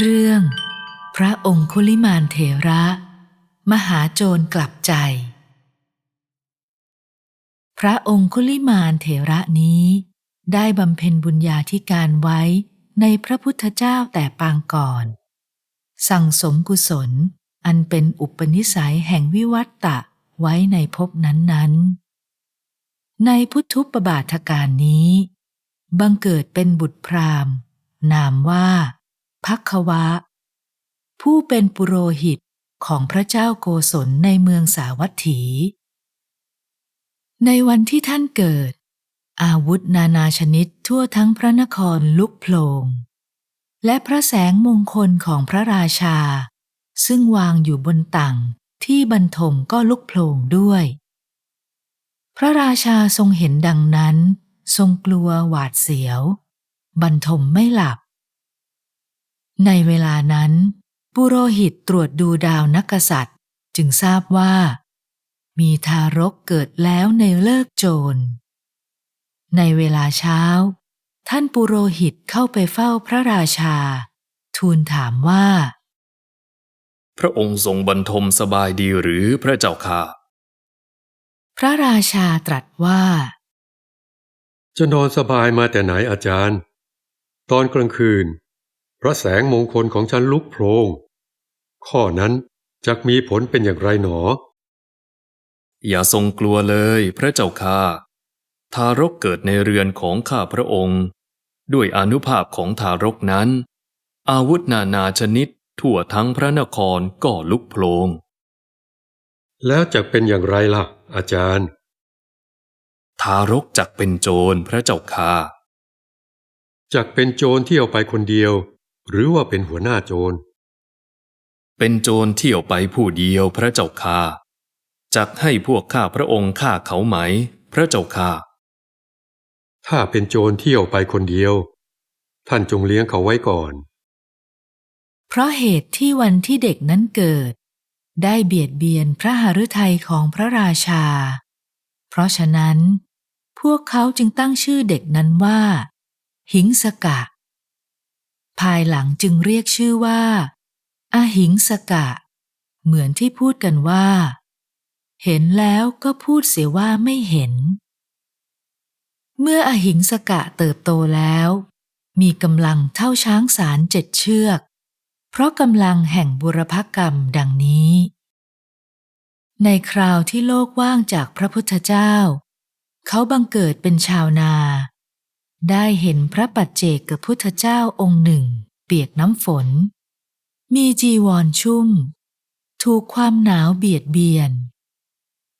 เรื่อง พระองคุลิมานเถระ มหาโจรกลับใจ พระองคุลิมานเถระนี้ ได้บำเพ็ญบุญญาธิการไว้ในพระพุทธเจ้าแต่ปางก่อน สั่งสมกุศลอันเป็นอุปนิสัยแห่งวิวัตตะไว้ในภพนั้นๆ ในพุทธุปบาทการนี้ บังเกิดเป็นบุตรพราหมณ์ นามว่า พักควะ ผู้เป็นปุโรหิตของพระเจ้าโกศลในเมืองสาวัตถี ในวันที่ท่านเกิด อาวุธนานาชนิดทั่วทั้งพระนครลุกโผลงและพระแสงมงคลของพระราชา ซึ่งวางอยู่บนตังที่บรรทมก็ลุกโผลงด้วย พระราชาทรงเห็นดังนั้น ทรงกลัวหวาดเสียว บรรทมไม่หลับ ในเวลานั้น ปุโรหิตตรวจดูดาวนักกษัตริย์ จึงทราบว่า มีทารกเกิดแล้วในเลิกโจร ในเวลาเช้า ท่านปุโรหิตเข้าไปเฝ้าพระราชา ทูลถามว่า พระองค์ทรงบรรทมสบายดีหรือพระเจ้าค่ะ พระราชาตรัสว่า จะนอนสบายมาแต่ไหนอาจารย์ ตอนกลางคืน พระแสงมงคลของฉันลุกโพลงข้อนั้นจะมีผลเป็นอย่างไรหนอ อย่าทรงกลัวเลยพระเจ้าค่ะทารกเกิดในเรือนของข้าพระองค์ ด้วยอนุภาพของทารกนั้น อาวุธนานาชนิดทั่วทั้งพระนครก็ลุกโพลง แล้วจะเป็นอย่างไรล่ะ อาจารย์ ทารกจักเป็นโจรพระเจ้าค่ะจักเป็นโจรเที่ยวไปคนเดียว หรือว่าเป็นหัวหน้าโจร เป็นโจรเที่ยวไปผู้เดียวพระเจ้าค่ะจักให้พวกข้าพระองค์ฆ่าเขาไหม พระเจ้าค่ะถ้าเป็นโจรเที่ยวไปคนเดียว ท่านจงเลี้ยงเขาไว้ก่อน เพราะเหตุที่วันที่เด็กนั้นเกิด ได้เบียดเบียนพระหฤทัยของพระราชา เพราะฉะนั้น พวกเขาจึงตั้งชื่อเด็กนั้นว่า หิงสกะ ภายหลังจึงเรียกชื่อว่า อาหิงสกะ เหมือนที่พูดกันว่า เห็นแล้วก็พูดเสียว่าไม่เห็น เมื่ออหิงสกะเติบโตแล้ว มีกำลังเท่าช้างสารเจ็ดเชือก เพราะกำลังแห่งบุรพกรรมดังนี้ ในคราวที่โลกว่างจากพระพุทธเจ้า เขาบังเกิดเป็นชาวนา ได้เห็นพระปัจเจกกับพุทธเจ้าองค์หนึ่ง เปียกน้ำฝน มีจีวรชุ่ม ถูกความหนาวเบียดเบียน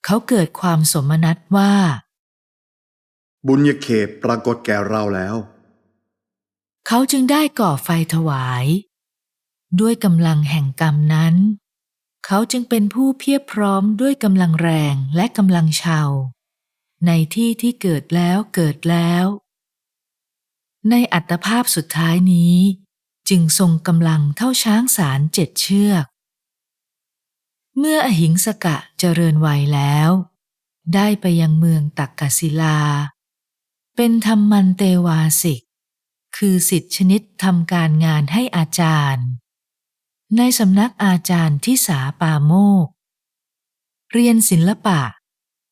เขาเกิดความสมนัตว่า บุญญาเขตปรากฏแก่เราแล้ว เขาจึงได้ก่อไฟถวาย ด้วยกำลังแห่งกรรมนั้น เขาจึงเป็นผู้เพียบพร้อมด้วยกำลังแรงและกำลังชาวในที่ที่เกิดแล้วเกิดแล้ว ในอัตภาพสุดท้ายนี้ จึงทรงกำลังเท่าช้างสารเจ็ดเชือก เมื่ออหิงสกะเจริญวัยแล้ว ได้ไปยังเมืองตักกศิลา เป็นธรรมันเตวาสิก คือสิทธิชนิดทำการงานให้อาจารย์ ในสำนักอาจารย์ที่สาปาโมก เรียนศิลปะ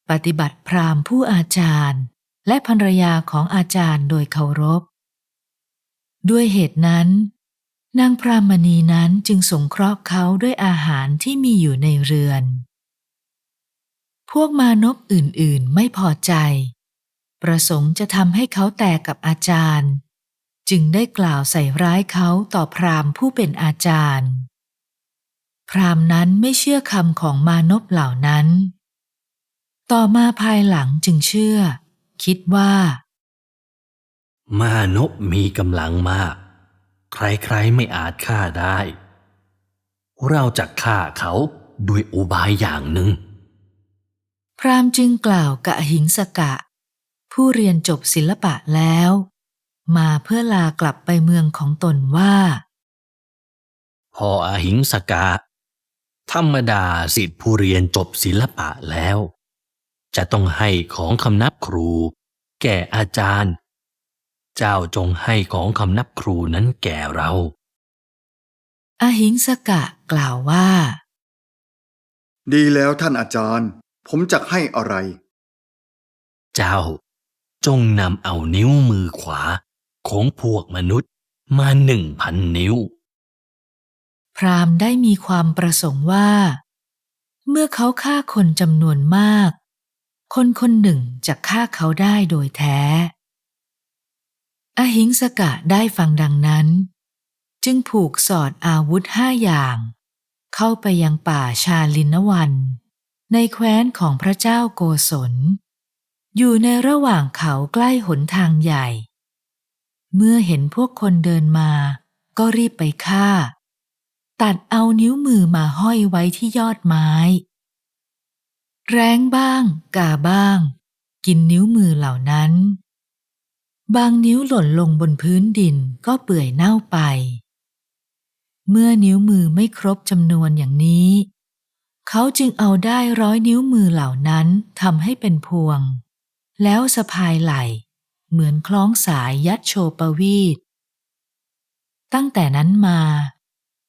ปฏิบัติพราหมณ์ผู้อาจารย์และภรรยาของอาจารย์โดยเคารพ ด้วยเหตุนั้น นางพรามณีนั้นจึงสงเคราะห์เขาด้วยอาหารที่มีอยู่ในเรือน พวกมานพอื่นๆไม่พอใจ ประสงค์จะทำให้เขาแตกกับอาจารย์ จึงได้กล่าวใส่ร้ายเขาต่อพรามผู้เป็นอาจารย์ พรามนั้นไม่เชื่อคำของมานพเหล่านั้น ต่อมาภายหลังจึงเชื่อ คิดว่า มานพมีกำลังมาก ใครๆไม่อาจฆ่าได้ เราจะฆ่าเขาด้วยอุบายอย่างหนึ่ง พราหมณ์จึงกล่าวกับอหิงสกะ ผู้เรียนจบศิลปะแล้ว มาเพื่อลากลับไปเมืองของตนว่าพออาหิงสกะ ธรรมดาสิทธิผู้เรียนจบศิลปะแล้ว จะต้องให้ของคำนับครู แก่อาจารย์ เจ้าจงให้ของคำนับครูนั้นแก่เรา อหิงสกะกล่าวว่า ดีแล้วท่านอาจารย์ ผมจะให้อะไร เจ้า จงนำเอานิ้วมือขวา ของพวกมนุษย์มาหนึ่งพันนิ้ว พราหมณ์ได้มีความประสงค์ว่า เมื่อเขาฆ่าคนจำนวนมาก คนคนหนึ่งจะฆ่าเขาได้โดยแท้ อหิงสกะได้ฟังดังนั้น จึงผูกสอดอาวุธห้าอย่าง เข้าไปยังป่าชาลินวัน ในแคว้นของพระเจ้าโกศล อยู่ในระหว่างเขาใกล้หนทางใหญ่ เมื่อเห็นพวกคนเดินมา ก็รีบไปฆ่า ตัดเอานิ้วมือมาห้อยไว้ที่ยอดไม้ แรงบ้าง กาบ้าง กินนิ้วมือเหล่านั้น บางนิ้วหล่นลงบนพื้นดินก็เปื่อยเน่าไป เมื่อนิ้วมือไม่ครบจำนวนอย่างนี้ เขาจึงเอาได้ร้อยนิ้วมือเหล่านั้นทำให้เป็นพวง แล้วสะพายไหล่ เหมือนคล้องสายยัดโชปวีดตั้งแต่นั้นมา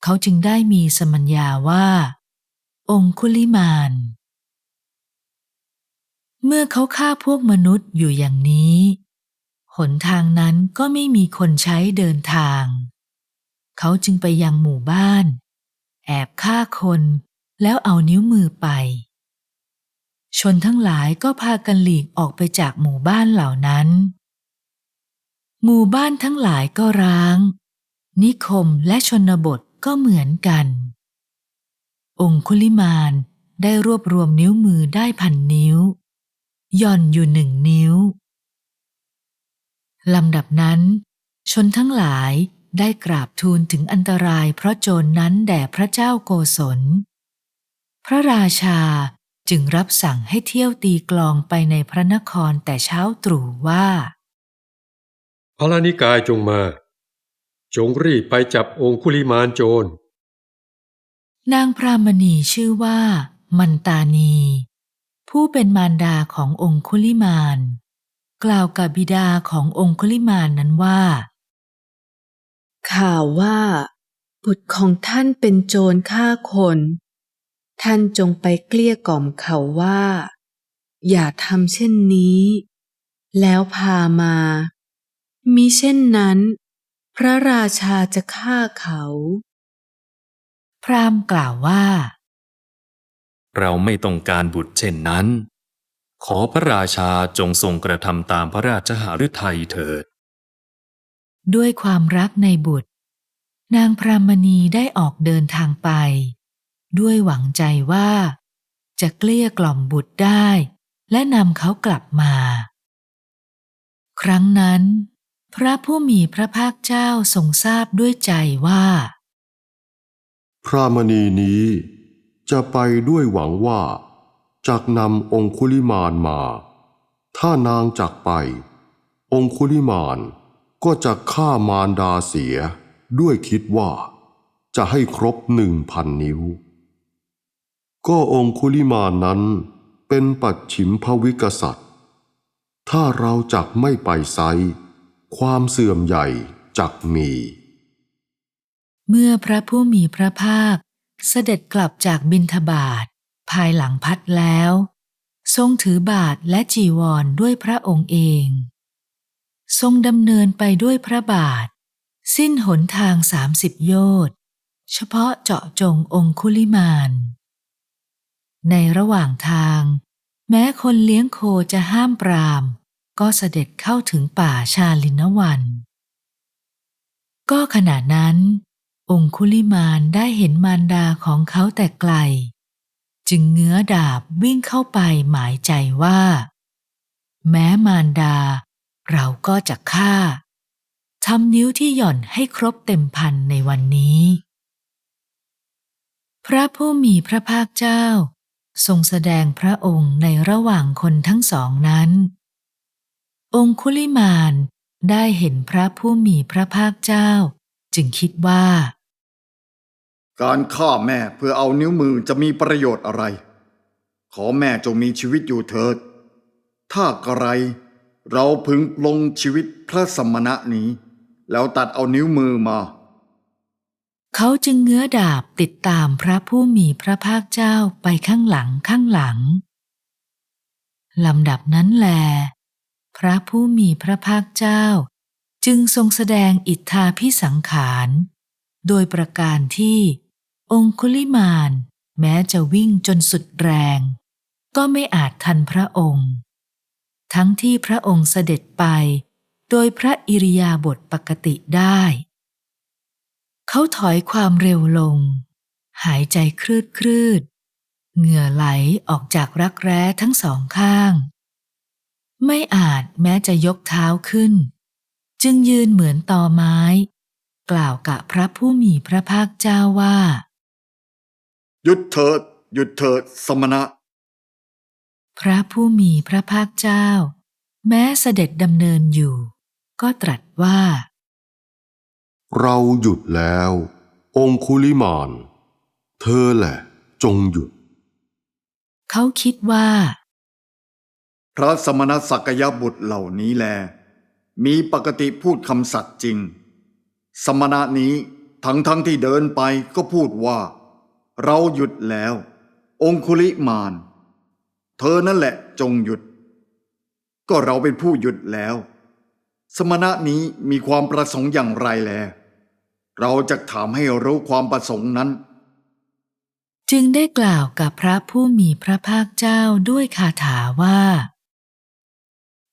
เขาจึงได้มีสมัญญาว่า องคุลิมาน เมื่อเขาฆ่าพวกมนุษย์อยู่อย่างนี้ หนทางนั้นก็ไม่มีคนใช้เดินทาง เขาจึงไปยังหมู่บ้าน แอบฆ่าคนแล้วเอานิ้วมือไป ชนทั้งหลายก็พากันหลีกออกไปจากหมู่บ้านเหล่านั้น หมู่บ้านทั้งหลายก็ร้าง นิคมและชนบทก็เหมือนกัน องคุลิมานได้รวบรวมนิ้วมือได้พันนิ้ว ย่อนอยู่หนึ่งนิ้ว ลำดับนั้น ชนทั้งหลายได้กราบทูลถึงอันตรายเพราะโจรนนั้นแด่พระเจ้าโกศล พระราชาจึงรับสั่งให้เที่ยวตีกลองไปในพระนครแต่เช้าตรู่ว่าพระนิกายจงมา จงรีบไปจับองคุลิมานโจร นางพรามณีชื่อว่า มันตานี ผู้เป็นมารดาขององคุลิมาน กล่าวกับบิดาขององคุลิมานนั้นว่า ข่าวว่า บุตรของท่านเป็นโจรฆ่าคน ท่านจงไปเกลี้ยกล่อมเขาว่า อย่าทำเช่นนี้ แล้วพามา มิเช่นนั้น พระราชาจะฆ่าเขา พราหมณ์กล่าวว่า เราไม่ต้องการบุตรเช่นนั้น ขอพระราชาจงทรงกระทำตามพระราชหฤทัยเถิด ด้วยความรักในบุตร นางพรามณีได้ออกเดินทางไป ด้วยหวังใจว่า จะเกลี้ยกล่อมบุตรได้ และนำเขากลับมา ครั้งนั้น พระผู้มีพระภาคเจ้าทรงทราบด้วยใจว่า พระมณีนี้จะไปด้วยหวังว่า จักนำองคุลิมานมา ถ้านางจักไป องคุลิมานก็จะฆ่ามารดาเสียด้วยคิดว่า จะให้ครบหนึ่งพันนิ้ว ก็องคุลิมานนั้นเป็นปัจฉิมภวิกษัตริย์ ถ้าเราจักไม่ไปไซความเสื่อมใหญ่จักมี เมื่อพระผู้มีพระภาคเสด็จกลับจากบินทบาท ภายหลังพัดแล้ว ทรงถือบาทและจีวรด้วยพระองค์เอง ทรงดำเนินไปด้วยพระบาท สิ้นหนทางสามสิบโยชน์เฉพาะเจาะจงองคุลิมาน ในระหว่างทาง แม้คนเลี้ยงโคจะห้ามปราม ก็เสด็จเข้าถึงป่าชาลินวัน ก็ขณะนั้น องคุลิมานได้เห็นมารดาของเขาแต่ไกล จึงเงื้อดาบวิ่งเข้าไปหมายใจว่า แม้มารดา เราก็จะฆ่าทำนิ้วที่หย่อนให้ครบเต็มพันในวันนี้ พระผู้มีพระภาคเจ้า ทรงแสดงพระองค์ในระหว่างคนทั้งสองนั้น องคุลิมานได้เห็นพระผู้มีพระภาคเจ้า จึงคิดว่า การฆ่าแม่เพื่อเอานิ้วมือจะมีประโยชน์อะไร ขอแม่จงมีชีวิตอยู่เถิด ถ้ากระไร เราพึงลงชีวิตพระสมณะนี้ แล้วตัดเอานิ้วมือมา เขาจึงเงื้อดาบติดตามพระผู้มีพระภาคเจ้าไปข้างหลังข้างหลังลำดับนั้นแล พระผู้มีพระภาคเจ้า จึงทรงแสดงอิทธาพิสังขาร โดยประการที่ องคุลิมานแม้จะวิ่งจนสุดแรง ก็ไม่อาจทันพระองค์ ทั้งที่พระองค์เสด็จไป โดยพระอิริยาบถปกติได้ เขาถอยความเร็วลง หายใจคลืดคลืดเหงื่อไหลออกจากรักแร้ทั้งสองข้าง ไม่อาจแม้จะยกเท้าขึ้น จึงยืนเหมือนตอไม้ กล่าวกับพระผู้มีพระภาคเจ้าว่า หยุดเถิด หยุดเถิด สมณะ พระผู้มีพระภาคเจ้า แม้เสด็จดำเนินอยู่ ก็ตรัสว่า เราหยุดแล้ว องคุลิมานเธอแหละ จงหยุด เขาคิดว่า พระสมณสักยบุตรเหล่านี้แล มีปกติพูดคำสัตย์จริง สมณะนี้ทั้งทั้งที่เดินไปก็พูดว่า เราหยุดแล้ว องคุลิมาน เธอนั่นแหละจงหยุด ก็เราเป็นผู้หยุดแล้ว สมณะนี้มีความประสงค์อย่างไรแล เราจะถามให้รู้ความประสงค์นั้น จึงได้กล่าวกับพระผู้มีพระภาคเจ้าด้วยคาถาว่า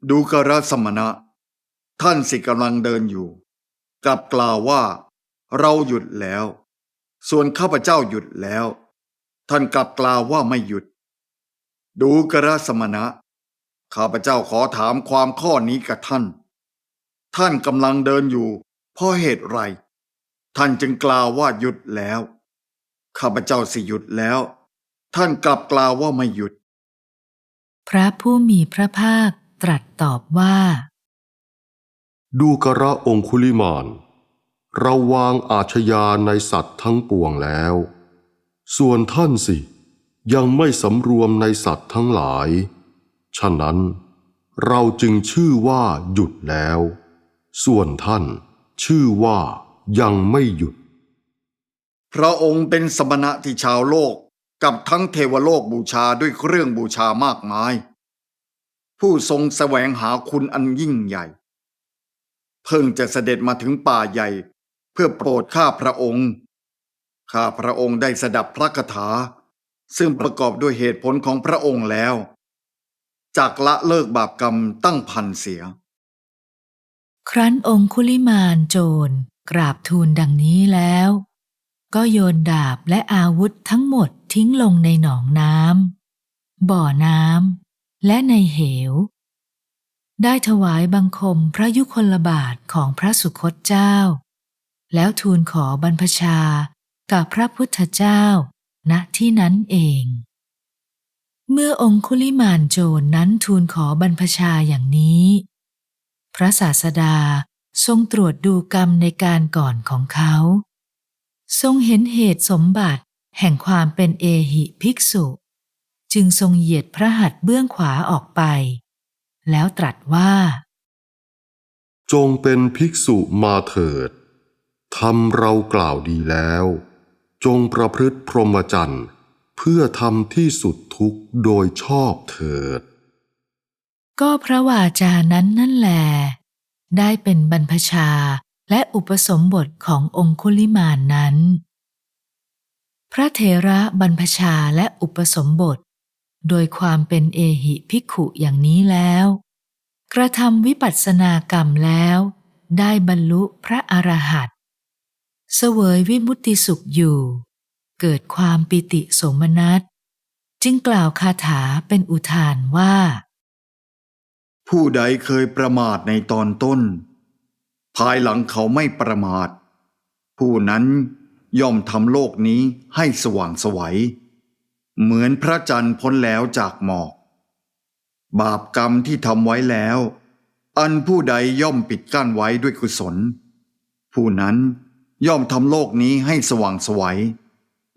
ดูกระสมณะ ท่านสิกำลังเดินอยู่ กลับกล่าวว่า เราหยุดแล้ว ส่วนข้าพเจ้าหยุดแล้ว ท่านกลับกล่าวว่าไม่หยุด ดูกระสมณะ ข้าพเจ้าขอถามความข้อนี้กับท่าน ท่านกำลังเดินอยู่เพราะเหตุไร ท่านจึงกล่าวว่าหยุดแล้ว ข้าพเจ้าสิหยุดแล้ว ท่านกลับกล่าวว่าไม่หยุด พระผู้มีพระภาคตรัสตอบว่า ดูกระองคุลิมาน เราวางอาชญาในสัตว์ทั้งปวงแล้ว ส่วนท่านสิ ยังไม่สำรวมในสัตว์ทั้งหลาย ฉะนั้น เราจึงชื่อว่าหยุดแล้ว ส่วนท่าน ชื่อว่ายังไม่หยุด พระองค์เป็นสมณะที่ชาวโลกกับทั้งเทวโลกบูชาด้วยเครื่องบูชามากมาย ผู้ทรงแสวงหาคุณอันยิ่งใหญ่ เพิ่งจะเสด็จมาถึงป่าใหญ่ พื่อโปรดข้าพระองค์ ข้าพระองค์ได้สดับพระคาถา ซึ่งประกอบด้วยเหตุผลของพระองค์แล้วจากละเลิกบาปกรรมตั้งพันเสีย ครั้นองคุลิมานโจรกราบทูลดังนี้แล้ว ก็โยนดาบและอาวุธทั้งหมดทิ้งลงในหนองน้ำบ่อน้ำและในเหว ได้ถวายบังคมพระยุคลบาทของพระสุคตเจ้า แล้วทูลขอบรรพชากับพระพุทธเจ้า ณที่นั้นเอง เมื่อองคุลิมานโจรนั้นทูลขอบรรพชาอย่างนี้ พระศาสดาทรงตรวจดูกรรมในการก่อนของเขา ทรงเห็นเหตุสมบัติแห่งความเป็นเอหิภิกษุ จึงทรงเหยียดพระหัตถ์เบื้องขวาออกไป แล้วตรัสว่า จงเป็นภิกษุมาเถิด ทำเรากล่าวดีแล้ว จงประพฤติพรหมจรรย์เพื่อทำที่สุดทุกข์โดยชอบเถิด ก็พระวาจานั้นนั่นแหลได้เป็นบรรพชาและอุปสมบทขององคุลิมานนั้น พระเถระบรรพชาและอุปสมบท โดยความเป็นเอหิภิกขุอย่างนี้แล้ว กระทำวิปัสสนากรรมแล้ว ได้บรรลุพระอรหันต เสวยวิมุตติสุขอยู่ เกิดความปิติสมนัสจึงกล่าวคาถาเป็นอุทานว่า ผู้ใดเคยประมาทในตอนต้น ภายหลังเขาไม่ประมาท ผู้นั้นย่อมทำโลกนี้ให้สว่างไสวัยเหมือนพระจันทร์พ้นแล้วจากหมอก บาปกรรมที่ทำไว้แล้ว อันผู้ใดย่อมปิดกั้นไว้ด้วยกุศล ผู้นั้น ย่อมทำโลกนี้ให้สว่างไสวัย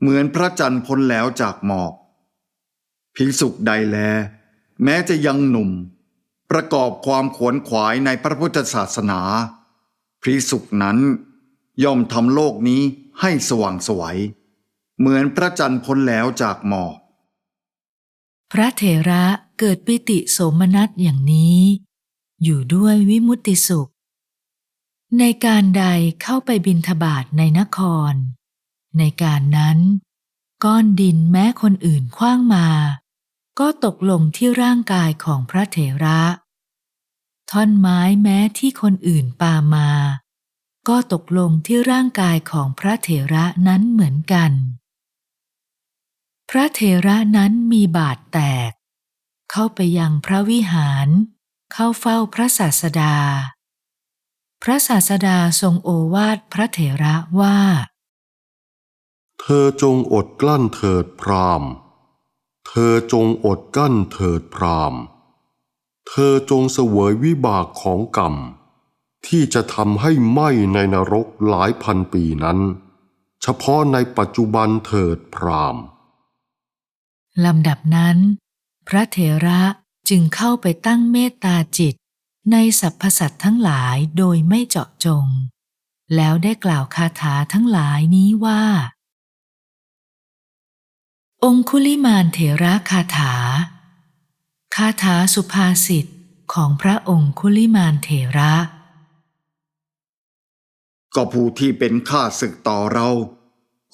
เหมือนพระจันทร์พ้นแล้วจากหมอกภิกษุใดแล แม้จะยังหนุ่ม ประกอบความขวนขวายในพระพุทธศาสนาภิกษุนั้น ย่อมทำโลกนี้ให้สว่างไสวัย เหมือนพระจันทร์พ้นแล้วจากหมอก พระเถระเกิดปิติโสมนัสอย่างนี้ อยู่ด้วยวิมุตติสุข ในการใดเข้าไปบินทบาทในนคร ในการนั้น ก้อนดินแม้คนอื่นคว้างมา ก็ตกลงที่ร่างกายของพระเถระ ท่อนไม้แม้ที่คนอื่นปามา ก็ตกลงที่ร่างกายของพระเถระนั้นเหมือนกัน พระเถระนั้นมีบาดแตก เข้าไปยังพระวิหาร เข้าเฝ้าพระศาสดา พระศาสดาทรงโอวาทพระเถระว่า เธอจงอดกลั้นเถิดพรามเธอจงอดกลั้นเถิดพรามเธอจงเสวยวิบากของกรรม ที่จะทำให้ไหม้ในนรกหลายพันปีนั้น เฉพาะในปัจจุบันเถิดพรามลำดับนั้น พระเถระจึงเข้าไปตั้งเมตตาจิต ในสรรพสัตว์ทั้งหลายโดยไม่เจาะจง แล้วได้กล่าวคาถาทั้งหลายนี้ว่า องคุลิมานเถระคาถา คาถาสุภาษิตของพระองคุลิมานเถระ ก็ผู้ที่เป็นข้าศึกต่อเรา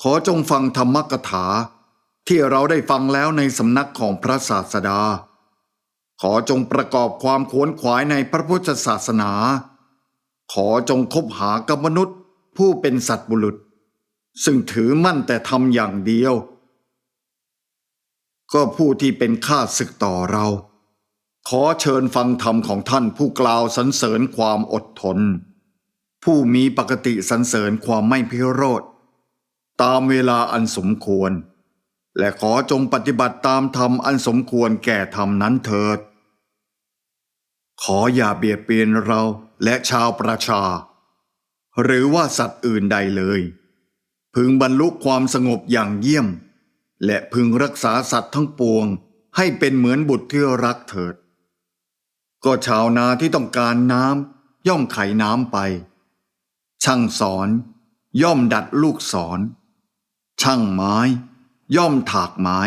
ขอจงฟังธรรมกถา ที่เราได้ฟังแล้วในสำนักของพระศาสดา ขอจงประกอบความขวนขวายในพระพุทธศาสนา ขอจงคบหากับมนุษย์ผู้เป็นสัตว์บุรุษ ซึ่งถือมั่นแต่ทำอย่างเดียว ก็ผู้ที่เป็นข้าศึกต่อเรา ขอเชิญฟังธรรมของท่านผู้กล่าวสรรเสริญความอดทน ผู้มีปกติสรรเสริญความไม่พิโรธ ตามเวลาอันสมควรและขอจงปฏิบัติตามธรรมอันสมควรแก่ธรรมนั้นเถิด ขออย่าเบียดเบียนเราและชาวประชา หรือว่าสัตว์อื่นใดเลย พึงบรรลุความสงบอย่างเยี่ยม และพึงรักษาสัตว์ทั้งปวง ให้เป็นเหมือนบุตรที่รักเถิด ก็ชาวนาที่ต้องการน้ำย่อมไขน้ำไป ช่างสอน ย่อมดัดลูกศรช่างไม้ ย่อมถากไม้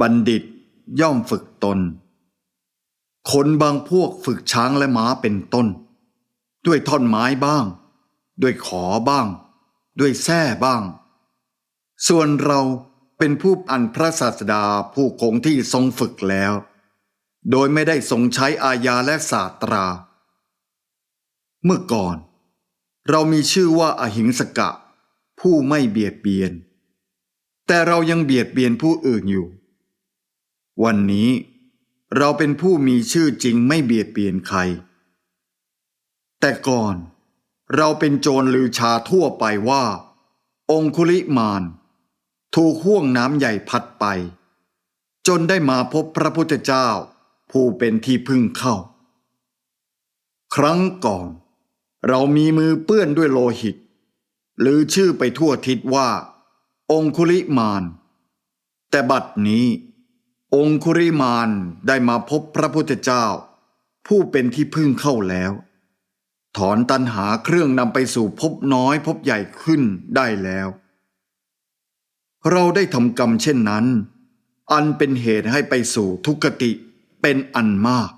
บัณฑิตย่อมฝึกตน คนบางพวกฝึกช้างและม้าเป็นต้น ด้วยท่อนไม้บ้าง ด้วยขอบ้าง ด้วยแส้บ้าง ส่วนเราเป็นผู้อันพระศาสดาผู้คงที่ทรงฝึกแล้ว โดยไม่ได้ทรงใช้อาญาและศาสตรา เมื่อก่อน เรามีชื่อว่าอหิงสกะ ผู้ไม่เบียดเบียน แต่เรายังเบียดเบียนผู้อื่นอยู่ วันนี้ เราเป็นผู้มีชื่อจริงไม่เบียดเบียนใคร แต่ก่อนเราเป็นโจรลือชาทั่วไปว่า องคุลิมาน ถูกห่วงน้ำใหญ่พัดไป จนได้มาพบพระพุทธเจ้า ผู้เป็นที่พึ่งเข้า ครั้งก่อน เรามีมือเปื้อนด้วยโลหิต หรือชื่อไปทั่วทิศว่า องคุลิมาน แต่บัดนี้ องคุริมานได้มาพบพระพุทธเจ้า ผู้เป็นที่พึ่งเข้าแล้ว ถอนตันหาเครื่องนำไปสู่พบน้อยพบใหญ่ขึ้นได้แล้ว เราได้ทำกรรมเช่นนั้น อันเป็นเหตุให้ไปสู่ทุกขติเป็นอันมาก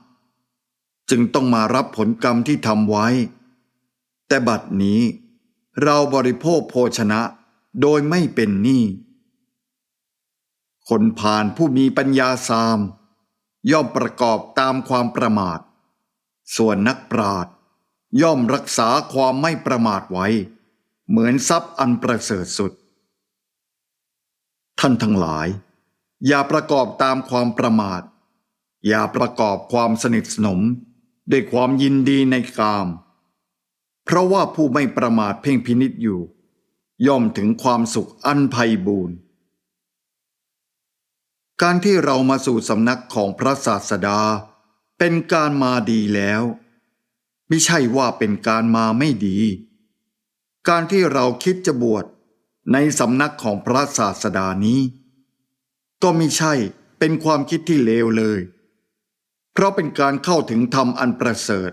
จึงต้องมารับผลกรรมที่ทำไว้ แต่บัดนี้เราบริโภคโภชนะโดยไม่เป็นหนี้ คนผ่านผู้มีปัญญาสาม ย่อมประกอบตามความประมาท ส่วนนักปราชญ์ย่อมรักษาความไม่ประมาทไว้ เหมือนทรัพย์อันประเสริฐสุด ท่านทั้งหลาย อย่าประกอบตามความประมาท อย่าประกอบความสนิทสนมด้วยความยินดีในกาม เพราะว่าผู้ไม่ประมาทเพ่งพินิษอยู่ ย่อมถึงความสุขอันไพบูรณ์ การที่เรามาสู่สำนักของพระศาสดา เป็นการมาดีแล้วไม่ใช่ว่าเป็นการมาไม่ดี การที่เราคิดจะบวชในสำนักของพระศาสดานี้ ก็ไม่ใช่เป็นความคิดที่เลวเลย เพราะเป็นการเข้าถึงธรรมอันประเสริฐ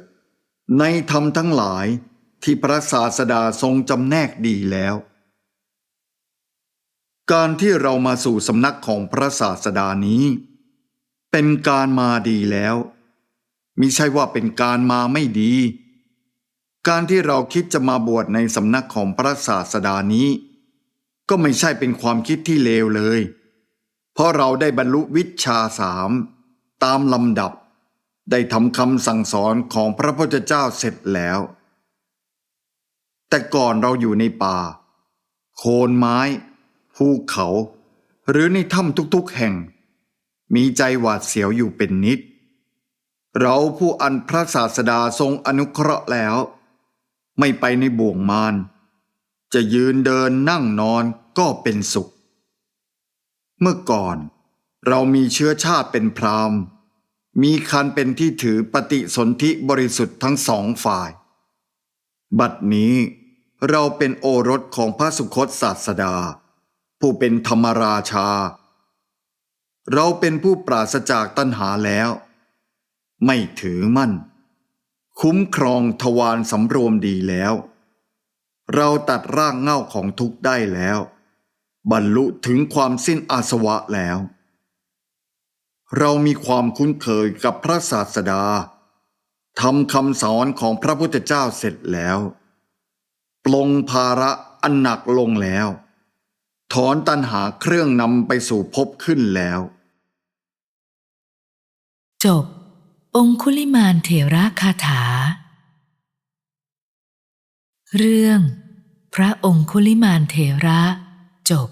ในธรรมทั้งหลายที่พระศาสดาทรงจำแนกดีแล้ว การที่เรามาสู่สำนักของพระศาสดานี้ เป็นการมาดีแล้วมิใช่ว่าเป็นการมาไม่ดี การที่เราคิดจะมาบวชในสำนักของพระศาสดานี้ ก็ไม่ใช่เป็นความคิดที่เลวเลย เพราะเราได้บรรลุวิชาสามตามลำดับ ได้ทำคำสั่งสอนของพระพุทธเจ้าเสร็จแล้ว แต่ก่อนเราอยู่ในป่า โคนไม้ ภูเขา หรือในถ้ำทุกๆแห่ง มีใจหวาดเสียวอยู่เป็นนิด เราผู้อันพระศาสดาทรงอนุเคราะห์แล้ว ไม่ไปในบ่วงมารจะยืนเดินนั่งนอนก็เป็นสุข เมื่อก่อน เรามีเชื้อชาติเป็นพราหมณ์ มีคันเป็นที่ถือปฏิสนธิบริสุทธิ์ทั้งสองฝ่าย บัดนี้เราเป็นโอรสของพระสุคตศาสดา ผู้เป็นธรรมราชา เราเป็นผู้ปราศจากตัณหาแล้ว ไม่ถือมั่น คุ้มครองทวารสำรวมดีแล้ว เราตัดร่างเง่าของทุกข์ได้แล้ว บรรลุถึงความสิ้นอาสวะแล้ว เรามีความคุ้นเคยกับพระศาสดาทำคำสอนของพระพุทธเจ้าเสร็จแล้ว ปลงภาระอันหนักลงแล้ว ถอนตัณหาเครื่องนำไปสู่ภพขึ้นแล้ว จบ องคุลิมานเถระคาถา เรื่อง พระองคุลิมานเถระจบ